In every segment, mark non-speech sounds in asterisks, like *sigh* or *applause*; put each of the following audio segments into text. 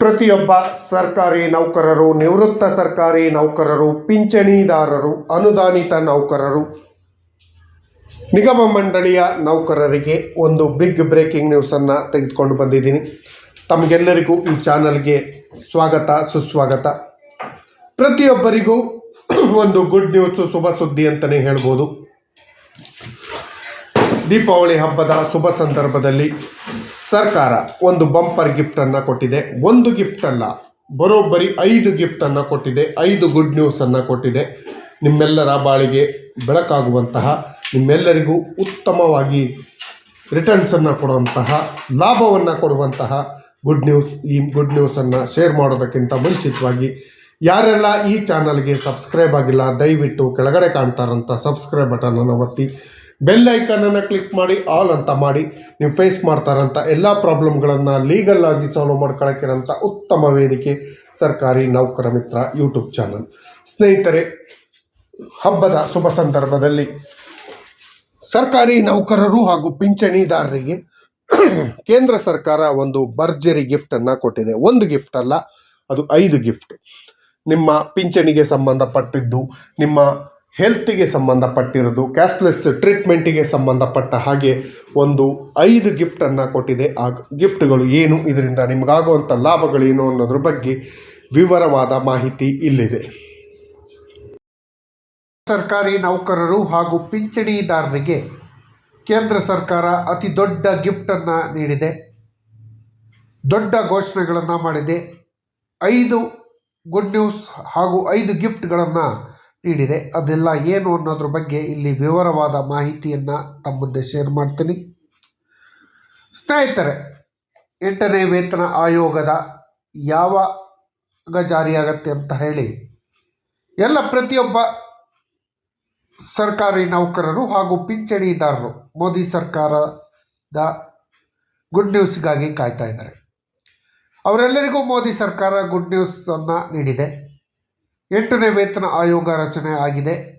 ಪ್ರತಿಯೊಬ್ಬ ಸರ್ಕಾರಿ ನೌಕರರು, ನಿವೃತ್ತ ಸರ್ಕಾರಿ ನೌಕರರು, ಪಿಂಚಣಿದಾರರು, ಅನುದಾನಿತ ನೌಕರರು, ನಿಗಮ ಮಂಡಳಿಯ ನೌಕರರಿಗೆ ಒಂದು ಬಿಗ್ ಬ್ರೇಕಿಂಗ್ ನ್ಯೂಸನ್ನು ತೆಗೆದುಕೊಂಡು ಬಂದಿದ್ದೀನಿ. ತಮಗೆಲ್ಲರಿಗೂ ಈ ಚಾನಲ್ಗೆ ಸ್ವಾಗತ, ಸುಸ್ವಾಗತ. ಪ್ರತಿಯೊಬ್ಬರಿಗೂ ಒಂದು ಗುಡ್ ನ್ಯೂಸು, ಶುಭ ಸುದ್ದಿ ಅಂತಲೇ ಹೇಳ್ಬೋದು. ದೀಪಾವಳಿ ಹಬ್ಬದ ಶುಭ ಸಂದರ್ಭದಲ್ಲಿ ಸರ್ಕಾರ ಒಂದು ಬಂಪರ್ ಗಿಫ್ಟನ್ನು ಕೊಟ್ಟಿದೆ, ಒಂದು ಗಿಫ್ಟ್ ಅಲ್ಲ, ಬರೋಬ್ಬರಿ ಐದು ಗಿಫ್ಟನ್ನು ಕೊಟ್ಟಿದೆ, ಐದು ಗುಡ್ ನ್ಯೂಸನ್ನು ಕೊಟ್ಟಿದೆ. ನಿಮ್ಮೆಲ್ಲರ ಬಾಳಿಗೆ ಬೆಳಕಾಗುವಂತಹ, ನಿಮ್ಮೆಲ್ಲರಿಗೂ ಉತ್ತಮವಾಗಿ ರಿಟರ್ನ್ಸನ್ನು ಕೊಡುವಂತಹ, ಲಾಭವನ್ನು ಕೊಡುವಂತಹ ಗುಡ್ ನ್ಯೂಸ್ ಈ ಗುಡ್ ನ್ಯೂಸನ್ನು ಶೇರ್ ಮಾಡೋದಕ್ಕಿಂತ ಮುಂಚಿತವಾಗಿ ಯಾರೆಲ್ಲ ಈ ಚಾನಲ್ಗೆ ಸಬ್ಸ್ಕ್ರೈಬ್ ಆಗಿಲ್ಲ, ದಯವಿಟ್ಟು ಕೆಳಗಡೆ ಕಾಣ್ತಾರಂಥ ಸಬ್ಸ್ಕ್ರೈಬ್ ಬಟನನ್ನು ಒತ್ತಿ. ಬೆಲ್ ಐಕನನ್ನು ಕ್ಲಿಕ್ ಮಾಡಿ ಆಲ್ ಅಂತ ಮಾಡಿ, ನೀವು ಫೇಸ್ ಮಾಡ್ತಾರಂಥ ಎಲ್ಲ ಪ್ರಾಬ್ಲಮ್ಗಳನ್ನು ಲೀಗಲ್ ಆಗಿ ಸಾಲ್ವ್ ಮಾಡ್ಕೊಳಕ್ಕಿರೋಂಥ ಉತ್ತಮ ವೇದಿಕೆ ಸರ್ಕಾರಿ ನೌಕರ ಮಿತ್ರ ಯೂಟ್ಯೂಬ್ ಚಾನಲ್ ಸ್ನೇಹಿತರೆ, ಹಬ್ಬದ ಶುಭ ಸಂದರ್ಭದಲ್ಲಿ ಸರ್ಕಾರಿ ನೌಕರರು ಹಾಗೂ ಪಿಂಚಣಿದಾರರಿಗೆ *clears throat* ಕೇಂದ್ರ ಸರ್ಕಾರ ಒಂದು ಭರ್ಜರಿ ಗಿಫ್ಟನ್ನು ಕೊಟ್ಟಿದೆ. ಒಂದು ಗಿಫ್ಟ್ ಅಲ್ಲ, ಅದು ಐದು ಗಿಫ್ಟ್ ನಿಮ್ಮ ಪಿಂಚಣಿಗೆ ಸಂಬಂಧಪಟ್ಟಿದ್ದು, ನಿಮ್ಮ ಹೆಲ್ತಿಗೆ ಸಂಬಂಧಪಟ್ಟಿರೋದು ಕ್ಯಾಶ್ಲೆಸ್ ಟ್ರೀಟ್ಮೆಂಟಿಗೆ ಸಂಬಂಧಪಟ್ಟ ಹಾಗೆ ಒಂದು ಐದು ಗಿಫ್ಟನ್ನು ಕೊಟ್ಟಿದೆ. ಆ ಗಿಫ್ಟ್ಗಳು ಏನು? ಇದರಿಂದ ನಿಮಗಾಗುವಂಥ ಲಾಭಗಳೇನು ಅನ್ನೋದ್ರ ಬಗ್ಗೆ ವಿವರವಾದ ಮಾಹಿತಿ ಇಲ್ಲಿದೆ. ಸರ್ಕಾರಿ ನೌಕರರು ಹಾಗೂ ಪಿಂಚಣಿದಾರರಿಗೆ ಕೇಂದ್ರ ಸರ್ಕಾರ ಅತಿ ದೊಡ್ಡ ಗಿಫ್ಟನ್ನು ನೀಡಿದೆ. ದೊಡ್ಡ ಘೋಷಣೆಗಳನ್ನು ಮಾಡಿದೆ. ಐದು ಗುಡ್ ನ್ಯೂಸ್ ಹಾಗೂ ಐದು ಗಿಫ್ಟ್ಗಳನ್ನು ನೀಡಿದೆ. ಅದೆಲ್ಲ ಏನು ಅನ್ನೋದ್ರ ಬಗ್ಗೆ ಇಲ್ಲಿ ವಿವರವಾದ ಮಾಹಿತಿಯನ್ನು ತಮ್ಮ ಮುಂದೆ ಶೇರ್ ಮಾಡ್ತೀನಿ. ಸ್ನೇಹಿತರೆ, ಎಂಟನೇ ವೇತನ ಆಯೋಗದ ಯಾವಾಗ ಜಾರಿಯಾಗತ್ತೆ ಅಂತ ಹೇಳಿ, ಎಲ್ಲ ಪ್ರತಿಯೊಬ್ಬ ಸರ್ಕಾರಿ ನೌಕರರು ಹಾಗೂ ಪಿಂಚಣಿದಾರರು ಮೋದಿ ಸರ್ಕಾರದ ಗುಡ್ ನ್ಯೂಸ್ಗಾಗಿ ಕಾಯ್ತಾ ಇದ್ದಾರೆ. ಅವರೆಲ್ಲರಿಗೂ ಮೋದಿ ಸರ್ಕಾರ ಗುಡ್ ನ್ಯೂಸನ್ನು ನೀಡಿದೆ. ಎಂಟನೇ ವೇತನ ಆಯೋಗ ರಚನೆ ಆಗಿದೆ.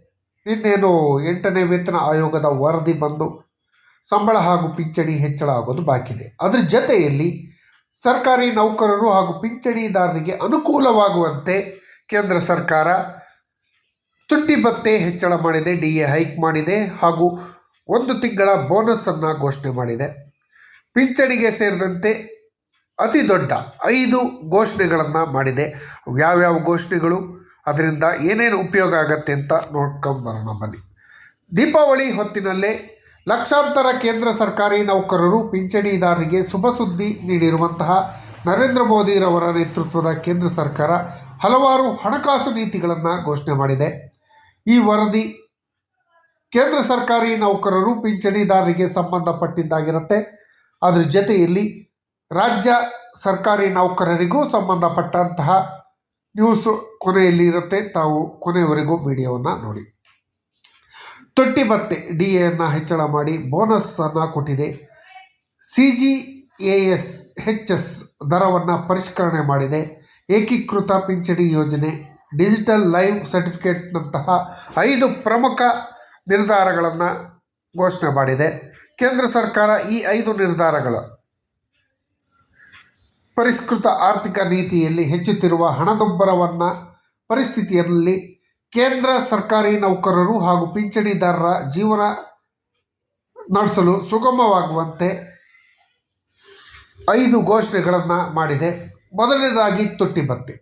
ಇನ್ನೇನು ಎಂಟನೇ ವೇತನ ಆಯೋಗದ ವರದಿ ಬಂದು ಸಂಬಳ ಹಾಗೂ ಪಿಂಚಣಿ ಹೆಚ್ಚಳ ಆಗೋದು ಬಾಕಿದೆ ಅದರ ಜೊತೆಯಲ್ಲಿ ಸರ್ಕಾರಿ ನೌಕರರು ಹಾಗೂ ಪಿಂಚಣಿದಾರರಿಗೆ ಅನುಕೂಲವಾಗುವಂತೆ ಕೇಂದ್ರ ಸರ್ಕಾರ ತುಟ್ಟಿ ಭತ್ತೆ ಹೆಚ್ಚಳ ಮಾಡಿದೆ ಡಿ ಎ ಹೈಕ್ ಮಾಡಿದೆ ಹಾಗೂ ಒಂದು ತಿಂಗಳ ಬೋನಸ್ಸನ್ನು ಘೋಷಣೆ ಮಾಡಿದೆ. ಪಿಂಚಣಿಗೆ ಸೇರಿದಂತೆ ಅತಿ ದೊಡ್ಡ ಐದು ಘೋಷಣೆಗಳನ್ನು ಮಾಡಿದೆ. ಯಾವ್ಯಾವ ಘೋಷಣೆಗಳು? ಅದರಿಂದ ಏನೇನು ಉಪಯೋಗ ಆಗತ್ತೆ ಅಂತ ನೋಡ್ಕೊಂಬರೋಣ ಬನ್ನಿ. ದೀಪಾವಳಿ ಹೊತ್ತಿನಲ್ಲೇ ಲಕ್ಷಾಂತರ ಕೇಂದ್ರ ಸರ್ಕಾರಿ ನೌಕರರು, ಪಿಂಚಣಿದಾರರಿಗೆ ಶುಭ ಸುದ್ದಿ ನೀಡಿರುವಂತಹ ನರೇಂದ್ರ ಮೋದಿರವರ ನೇತೃತ್ವದ ಕೇಂದ್ರ ಸರ್ಕಾರ ಹಲವಾರು ಹಣಕಾಸು ನೀತಿಗಳನ್ನು ಘೋಷಣೆ ಮಾಡಿದೆ. ಈ ವರದಿ ಕೇಂದ್ರ ಸರ್ಕಾರಿ ನೌಕರರು, ಪಿಂಚಣಿದಾರರಿಗೆ ಸಂಬಂಧಪಟ್ಟಿದ್ದಾಗಿರುತ್ತೆ. ಅದರ ಜೊತೆಯಲ್ಲಿ ರಾಜ್ಯ ಸರ್ಕಾರಿ ನೌಕರರಿಗೂ ಸಂಬಂಧಪಟ್ಟಂತಹ ನ್ಯೂಸು ಕೊನೆಯಲ್ಲಿ ಇರುತ್ತೆ ತಾವು ಕೊನೆಯವರೆಗೂ ವಿಡಿಯೋವನ್ನು ನೋಡಿ. ತೊಟ್ಟಿ ಮತ್ತೆ ಡಿ ಎನ್ನ ಹೆಚ್ಚಳ ಮಾಡಿ ಬೋನಸ್ಸನ್ನು ಕೊಟ್ಟಿದೆ. C G A S H S ದರವನ್ನು ಪರಿಷ್ಕರಣೆ ಮಾಡಿದೆ. ಏಕೀಕೃತ ಪಿಂಚಣಿ ಯೋಜನೆ, ಡಿಜಿಟಲ್ ಲೈವ್ ಸರ್ಟಿಫಿಕೇಟ್ನಂತಹ ಐದು ಪ್ರಮುಖ ನಿರ್ಧಾರಗಳನ್ನು ಘೋಷಣೆ ಮಾಡಿದೆ. ಕೇಂದ್ರ ಸರ್ಕಾರ ಈ ಐದು ನಿರ್ಧಾರಗಳು ಪರಿಷ್ಕೃತ ಆರ್ಥಿಕ ನೀತಿಯಲ್ಲಿ ಹೆಚ್ಚುತ್ತಿರುವ ಹಣದುಬ್ಬರವನ್ನು ಪರಿಸ್ಥಿತಿಯಲ್ಲಿ ಕೇಂದ್ರ ಸರ್ಕಾರಿ ನೌಕರರು ಹಾಗೂ ಪಿಂಚಣಿದಾರರ ಜೀವನ ನಡೆಸಲು ಸುಗಮವಾಗುವಂತೆ ಐದು ಘೋಷಣೆಗಳನ್ನು ಮಾಡಿದೆ. ಮೊದಲನೇದಾಗಿ ತುಟ್ಟಿ ಭತ್ಯೆ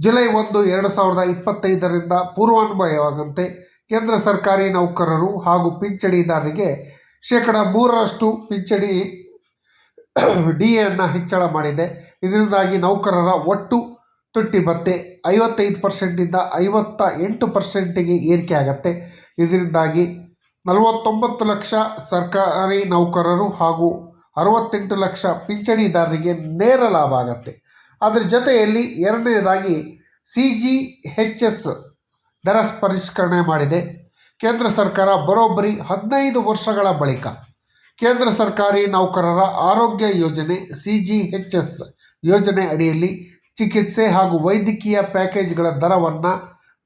ಜುಲೈ ಒಂದು, ಎರಡು ಸಾವಿರದ ಇಪ್ಪತ್ತೈದರಿಂದ ಪೂರ್ವಾನ್ವಯವಾಗುವಂತೆ ಕೇಂದ್ರ ಸರ್ಕಾರಿ ನೌಕರರು ಹಾಗೂ ಪಿಂಚಣಿದಾರರಿಗೆ ಶೇಕಡ ಮೂರರಷ್ಟು ಪಿಂಚಣಿ *coughs* ಡಿ ಎನ್ನು ಹೆಚ್ಚಳ ಮಾಡಿದೆ. ಇದರಿಂದಾಗಿ ನೌಕರರ ಒಟ್ಟು ತುಟ್ಟಿ ಭತ್ತೆ ಐವತ್ತೈದು ಪರ್ಸೆಂಟಿಂದ ಐವತ್ತ ಎಂಟು ಪರ್ಸೆಂಟಿಗೆ ಏರಿಕೆ ಆಗತ್ತೆ. ಇದರಿಂದಾಗಿ ನಲವತ್ತೊಂಬತ್ತು ಲಕ್ಷ ಸರ್ಕಾರಿ ನೌಕರರು ಹಾಗೂ ಅರವತ್ತೆಂಟು ಲಕ್ಷ ಪಿಂಚಣಿದಾರರಿಗೆ ನೇರ ಲಾಭ ಆಗತ್ತೆ. ಅದರ ಜೊತೆಯಲ್ಲಿ ಎರಡನೇದಾಗಿ ಸಿ ಜಿ ಹೆಚ್ ಎಸ್ ದರ ಪರಿಷ್ಕರಣೆ ಮಾಡಿದೆ. ಕೇಂದ್ರ ಸರ್ಕಾರ ಬರೋಬ್ಬರಿ ಹದಿನೈದು ವರ್ಷಗಳ ಬಳಿಕ ಕೇಂದ್ರ ಸರ್ಕಾರಿ ನೌಕರರ ಆರೋಗ್ಯ ಯೋಜನೆ, ಸಿ ಜಿ ಎಚ್ ಎಸ್ ಯೋಜನೆ ಅಡಿಯಲ್ಲಿ ಚಿಕಿತ್ಸೆ ಹಾಗೂ ವೈದ್ಯಕೀಯ ಪ್ಯಾಕೇಜ್ಗಳ ದರವನ್ನು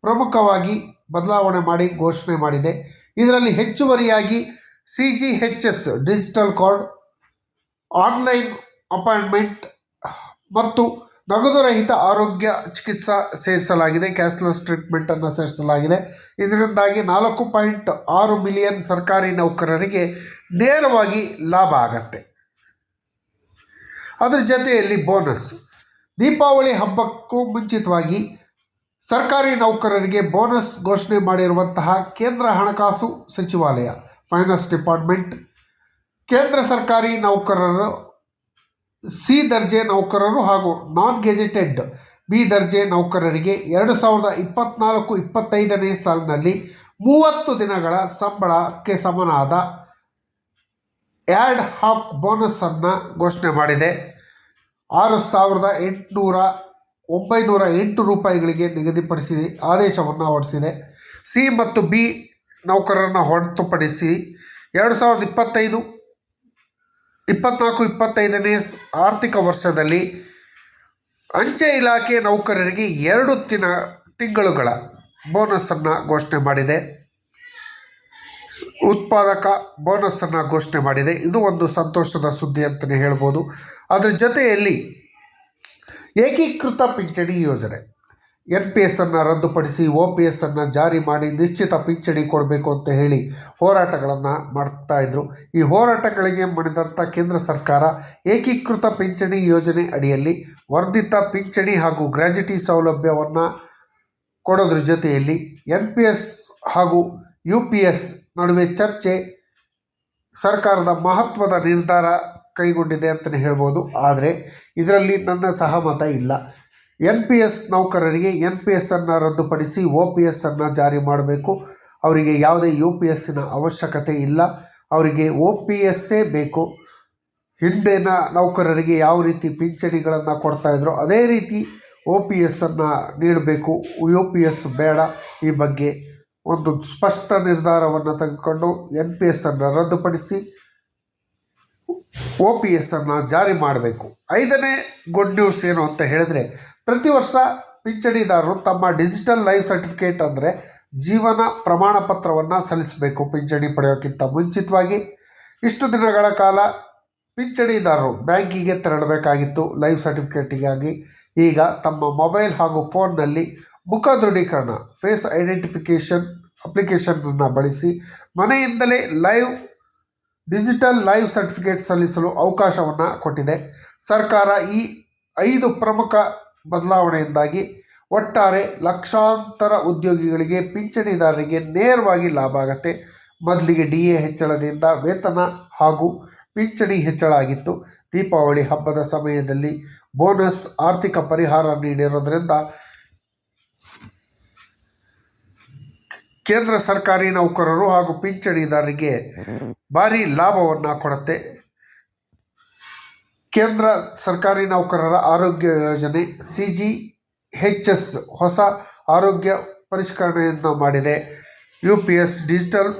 ಪ್ರಮುಖವಾಗಿ ಬದಲಾವಣೆ ಮಾಡಿ ಘೋಷಣೆ ಮಾಡಿದೆ. ಇದರಲ್ಲಿ ಹೆಚ್ಚುವರಿಯಾಗಿ C G H S digital card, online appointment ಮತ್ತು ನಗದು ರಹಿತ ಆರೋಗ್ಯ ಚಿಕಿತ್ಸಾ ಸೇರಿಸಲಾಗಿದೆ. ಕ್ಯಾಶ್ಲೆಸ್ ಟ್ರೀಟ್ಮೆಂಟನ್ನು ಸೇರಿಸಲಾಗಿದೆ. ಇದರಿಂದಾಗಿ ನಾಲ್ಕು ಪಾಯಿಂಟ್ ಆರು ಮಿಲಿಯನ್ ಸರ್ಕಾರಿ ನೌಕರರಿಗೆ ನೇರವಾಗಿ ಲಾಭ ಆಗತ್ತೆ. ಅದರ ಜೊತೆಯಲ್ಲಿ ಬೋನಸ್. ದೀಪಾವಳಿ ಹಬ್ಬಕ್ಕೂ ಮುಂಚಿತವಾಗಿ ಸರ್ಕಾರಿ ನೌಕರರಿಗೆ ಬೋನಸ್ ಘೋಷಣೆ ಮಾಡಿರುವಂತಹ ಕೇಂದ್ರ ಹಣಕಾಸು ಸಚಿವಾಲಯ, ಫೈನಾನ್ಸ್ ಡಿಪಾರ್ಟ್ಮೆಂಟ್, ಕೇಂದ್ರ ಸರ್ಕಾರಿ ನೌಕರರು ಸಿ ದರ್ಜೆ ನೌಕರರು ಹಾಗೂ ನಾನ್ ಗೆಜೆಟೆಡ್ ಬಿ ದರ್ಜೆ ನೌಕರರಿಗೆ ಎರಡು ಸಾವಿರದ ಇಪ್ಪತ್ತ್ನಾಲ್ಕು ಇಪ್ಪತ್ತೈದನೇ ಸಾಲಿನಲ್ಲಿ ಮೂವತ್ತು ದಿನಗಳ ಸಂಬಳಕ್ಕೆ ಸಮನಾದ ಆ್ಯಡ್ ಹಾಕ್ ಬೋನಸ್ಸನ್ನು ಘೋಷಣೆ ಮಾಡಿದೆ. ಆರು ಸಾವಿರದ ಎಂಟುನೂರ ಒಂಬೈನೂರ ಎಂಟು ರೂಪಾಯಿಗಳಿಗೆ ನಿಗದಿಪಡಿಸಿ ಆದೇಶವನ್ನು ಹೊರಡಿಸಿದೆ. ಸಿ ಮತ್ತು ಬಿ ನೌಕರರನ್ನು ಹೊರತುಪಡಿಸಿ ಎರಡು ಸಾವಿರದ ಇಪ್ಪತ್ತೈದು ಇಪ್ಪತ್ನಾಲ್ಕು, ಇಪ್ಪತ್ತೈದನೇ ಆರ್ಥಿಕ ವರ್ಷದಲ್ಲಿ ಅಂಚೆ ಇಲಾಖೆ ನೌಕರರಿಗೆ ಎರಡು ದಿನ ತಿಂಗಳುಗಳ ಬೋನಸನ್ನು ಘೋಷಣೆ ಮಾಡಿದೆ. ಉತ್ಪಾದಕ ಬೋನಸ್ಸನ್ನು ಘೋಷಣೆ ಮಾಡಿದೆ. ಇದು ಒಂದು ಸಂತೋಷದ ಸುದ್ದಿ ಅಂತಲೇ ಹೇಳ್ಬೋದು. ಅದರ ಜೊತೆಯಲ್ಲಿ ಏಕೀಕೃತ ಪಿಂಚಣಿ ಯೋಜನೆ. ಎನ್ ಪಿ ಎಸ್ಸನ್ನು ರದ್ದುಪಡಿಸಿ ಒ ಪಿ ಎಸ್ಸನ್ನು ಜಾರಿ ಮಾಡಿ ನಿಶ್ಚಿತ ಪಿಂಚಣಿ ಕೊಡಬೇಕು ಅಂತ ಹೇಳಿ ಹೋರಾಟಗಳನ್ನು ಮಾಡ್ತಾ ಇದ್ರು. ಈ ಹೋರಾಟಗಳಿಗೆ ಮಣಿದಂಥ ಕೇಂದ್ರ ಸರ್ಕಾರ ಏಕೀಕೃತ ಪಿಂಚಣಿ ಯೋಜನೆ ಅಡಿಯಲ್ಲಿ ವರ್ಧಿತ ಪಿಂಚಣಿ ಹಾಗೂ ಗ್ರ್ಯಾಜುಟಿ ಸೌಲಭ್ಯವನ್ನು ಕೊಡೋದ್ರ ಜೊತೆಯಲ್ಲಿ ಎನ್ ಪಿ ಎಸ್ ಹಾಗೂ ಯು ಪಿ ಎಸ್ ನಡುವೆ ಚರ್ಚೆ ಸರ್ಕಾರದ ಮಹತ್ವದ ನಿರ್ಧಾರ ಕೈಗೊಂಡಿದೆ ಅಂತಲೇ ಹೇಳ್ಬೋದು. ಆದರೆ ಇದರಲ್ಲಿ ನನ್ನ ಸಹಮತ ಇಲ್ಲ. ಎನ್ ಪಿ ಎಸ್ ನೌಕರರಿಗೆ ಎನ್ ಪಿ ಎಸ್ಸನ್ನು ರದ್ದುಪಡಿಸಿ ಒ ಪಿ ಎಸ್ಸನ್ನು ಜಾರಿ ಮಾಡಬೇಕು. ಅವರಿಗೆ ಯಾವುದೇ ಯು ಪಿ ಎಸ್ಸಿನ ಅವಶ್ಯಕತೆ ಇಲ್ಲ. ಅವರಿಗೆ ಒ ಪಿ ಎಸ್ಸೇ ಬೇಕು. ಹಿಂದಿನ ನೌಕರರಿಗೆ ಯಾವ ರೀತಿ ಪಿಂಚಣಿಗಳನ್ನು ಕೊಡ್ತಾಯಿದ್ರು ಅದೇ ರೀತಿ ಒ ಪಿ ಎಸ್ಸನ್ನು ನೀಡಬೇಕು. ಯು ಪಿ ಎಸ್ ಬೇಡ. ಈ ಬಗ್ಗೆ ಒಂದು ಸ್ಪಷ್ಟ ನಿರ್ಧಾರವನ್ನು ತೆಗೆದುಕೊಂಡು ಎನ್ ಪಿ ಎಸ್ಸನ್ನು ರದ್ದುಪಡಿಸಿ ಒ ಪಿ ಎಸ್ಸನ್ನು ಜಾರಿ ಮಾಡಬೇಕು. ಐದನೇ ಗುಡ್ ನ್ಯೂಸ್ ಏನು ಅಂತ ಹೇಳಿದ್ರೆ ಪ್ರತಿ ವರ್ಷ ಪಿಂಚಣಿದಾರರು ತಮ್ಮ ಡಿಜಿಟಲ್ ಲೈಫ್ ಸರ್ಟಿಫಿಕೇಟ್ ಅಂದರೆ ಜೀವನ ಪ್ರಮಾಣ ಪತ್ರವನ್ನು ಸಲ್ಲಿಸಬೇಕು. ಪಿಂಚಣಿ ಪಡೆಯೋಕ್ಕಿಂತ ಮುಂಚಿತವಾಗಿ ಇಷ್ಟು ದಿನಗಳ ಕಾಲ ಪಿಂಚಣಿದಾರರು ಬ್ಯಾಂಕಿಗೆ ತೆರಳಬೇಕಾಗಿತ್ತು. ಲೈಫ್ ಸರ್ಟಿಫಿಕೇಟಿಗಾಗಿ ಈಗ ತಮ್ಮ ಮೊಬೈಲ್ ಹಾಗೂ ಫೋನ್ನಲ್ಲಿ ಮುಖ ದೃಢೀಕರಣ, ಫೇಸ್ ಐಡೆಂಟಿಫಿಕೇಷನ್ ಅಪ್ಲಿಕೇಶನನ್ನು ಬಳಸಿ ಮನೆಯಿಂದಲೇ ಲೈವ್, ಡಿಜಿಟಲ್ ಲೈಫ್ ಸರ್ಟಿಫಿಕೇಟ್ ಸಲ್ಲಿಸಲು ಅವಕಾಶವನ್ನು ಕೊಟ್ಟಿದೆ. ಸರ್ಕಾರ ಈ ಐದು ಪ್ರಮುಖ ಬದಲಾವಣೆಯಿಂದಾಗಿ ಒಟ್ಟಾರೆ ಲಕ್ಷಾಂತರ ಉದ್ಯೋಗಿಗಳಿಗೆ ಪಿಂಚಣಿದಾರರಿಗೆ ನೇರವಾಗಿ ಲಾಭ ಆಗತ್ತೆ. ಮೊದಲಿಗೆ ಡಿ ಎ ಹೆಚ್ಚಳದಿಂದ ವೇತನ ಹಾಗೂ ಪಿಂಚಣಿ ಹೆಚ್ಚಳ ಆಗಿತ್ತು. ದೀಪಾವಳಿ ಹಬ್ಬದ ಸಮಯದಲ್ಲಿ ಬೋನಸ್ ಆರ್ಥಿಕ ಪರಿಹಾರ ನೀಡಿರೋದ್ರಿಂದ ಕೇಂದ್ರ ಸರ್ಕಾರಿ ನೌಕರರು ಹಾಗೂ ಪಿಂಚಣಿದಾರರಿಗೆ ಭಾರಿ ಲಾಭವನ್ನು ಕೊಡುತ್ತೆ. ಕೇಂದ್ರ ಸರ್ಕಾರಿ ನೌಕರರ ಆರೋಗ್ಯ ಯೋಜನೆ ಸಿ ಜಿ ಹೆಚ್ ಎಸ್ ಹೊಸ ಆರೋಗ್ಯ ಪರಿಷ್ಕರಣೆಯನ್ನು ಮಾಡಿದೆ. U P S digital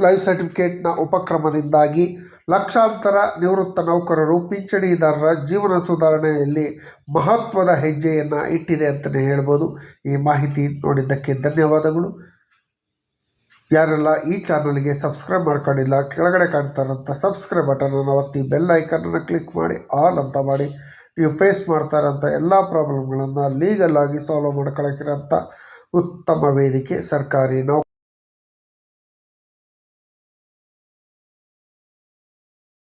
life ಸರ್ಟಿಫಿಕೇಟ್ನ ಉಪಕ್ರಮದಿಂದಾಗಿ ಲಕ್ಷಾಂತರ ನಿವೃತ್ತ ನೌಕರರು, ಪಿಂಚಣಿದಾರರ ಜೀವನ ಸುಧಾರಣೆಯಲ್ಲಿ ಮಹತ್ವದ ಹೆಜ್ಜೆಯನ್ನು ಇಟ್ಟಿದೆ ಅಂತಲೇ ಹೇಳ್ಬೋದು. ಈ ಮಾಹಿತಿ ನೋಡಿದ್ದಕ್ಕೆ ಧನ್ಯವಾದಗಳು. ಯಾರೆಲ್ಲ ಈ ಚಾನಲ್ಗೆ ಸಬ್ಸ್ಕ್ರೈಬ್ ಮಾಡ್ಕೊಂಡಿಲ್ಲ, ಕೆಳಗಡೆ ಕಾಣ್ತಾರಂತ ಸಬ್ಸ್ಕ್ರೈಬ್ ಬಟನನ್ನು ಒತ್ತಿ ಬೆಲ್ ಐಕನನ್ನು ಕ್ಲಿಕ್ ಮಾಡಿ, ಆಲ್ ಅಂತ ಮಾಡಿ. ನೀವು ಫೇಸ್ ಮಾಡ್ತಾ ಇರೋಂಥ ಎಲ್ಲ ಪ್ರಾಬ್ಲಮ್ಗಳನ್ನು ಲೀಗಲ್ ಆಗಿ ಸಾಲ್ವ್ ಮಾಡ್ಕೊಳಕ್ಕಿರೋಂಥ ಉತ್ತಮ ವೇದಿಕೆ ಸರ್ಕಾರಿ ನೌ